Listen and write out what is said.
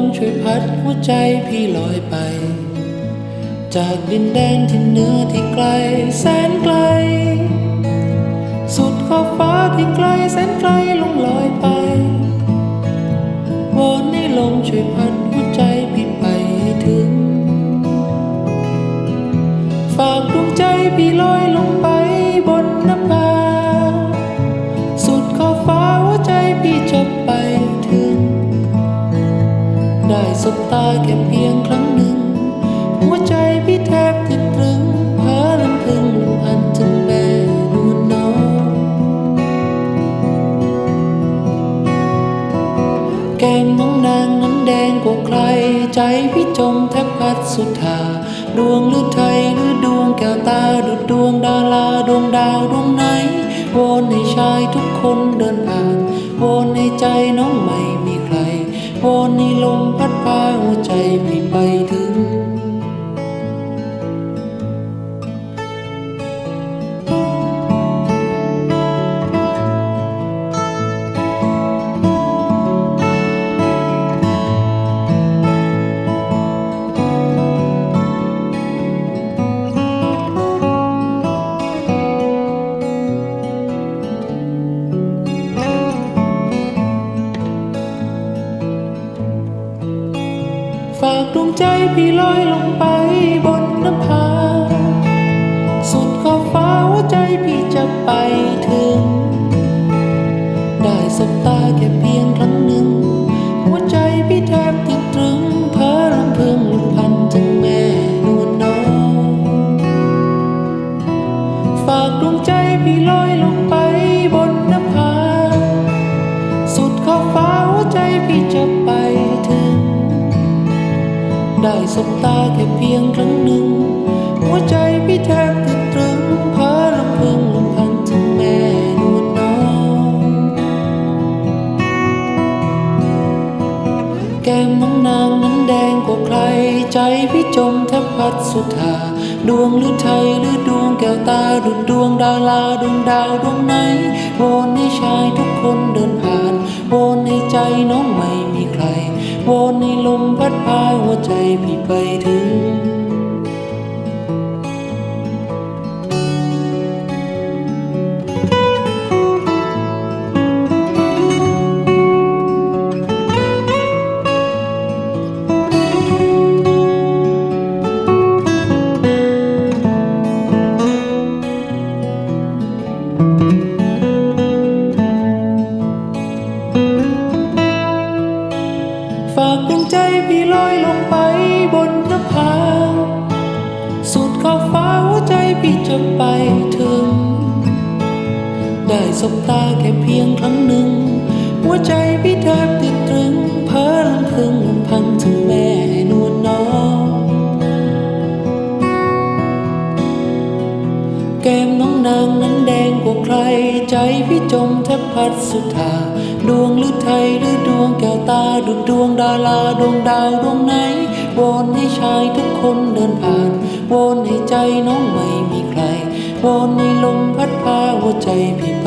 มช่วยพัดหัวใจพี่ลอยไป จากดินแดนที่เหนือที่ไกลแสนไกล สุดขอบฟ้าที่ไกลแสนไกลลงลอยไปวอนให้ลมช่วยพัดหัวใจพี่ไปให้ถึง ฝากดวงใจพี่ลอยลง สบตาแค่เพียงครั้งหนึ่ง หัวใจพี่แทบติดตรึงเพ้อลำพึงลำพันถึงแม่นวลน้อง แก้มน้องนางนั้นแดงกว่าใคร ใจพี่จมแทบพัดสุดทาดวงหรือไทยหรือดวงแก้วตาดุดดวงดาราดวงดาวดวงไหนวนให้ชายทุกคนเดินผ่านวนให้ใจน้องไม่มีใคร วอนให้ลมพัดพาหัวใจพี่ ฝากดวงใจพี่ลอยลงไปบนนภา สุดขอบฟ้าหัวใจพี่จะไปถึง ได้สบตาแค่เพียงครั้งหนึ่ง หัวใจพี่แทบติดตรึงเพ้อลำพึงลำพันถึงแม่นวลน้อง ฝากดวงใจพี่ลอยลงไปบนนภา สุดขอบฟ้าหัวใจพี่จะไป ได้สบตาแค่เพียงครั้งหนึ่ง หัวใจพี่แทบติดตรึงเพ้อลำพึงลำพันถึงแม่นวลน้อง แก้มน้องนางนั้นแดงกว่าใคร ใจพี่จมแทบพัดสุดทาดวงหรือไทยหรือดวงแก้วตาดุดดวงดาราดวงดาวดวงไหนวนให้ชายทุกคนเดินผ่านวนให้ใจน้องไม่มีใคร วอนในลมพัดพาหัวใจพี่ไปถึงากดวงใจพี่ลอยลงไปบนนภาสุดขอบฟ้าหัวใจพี่จะไปถึง ได้สบตาแค่เพียงครั้งหนึ่ง หัวใจพี่แทบติดตรึงเพ้อลำพึงลำพันถึงแม่นวลน้อง แก้มน้องนางนั้นแดง ว่าใครใจพี่จมแทบพัดสุดาดวงหรือไทยหรือดวงแก้วตาดุดดวงดาราดวงดาวดวงไหนวอนให้ชายทุกคนเดินผ่านวอนให้ใจน้องไม่มีใครวอนให้ลมพัดพาหัวใจพี่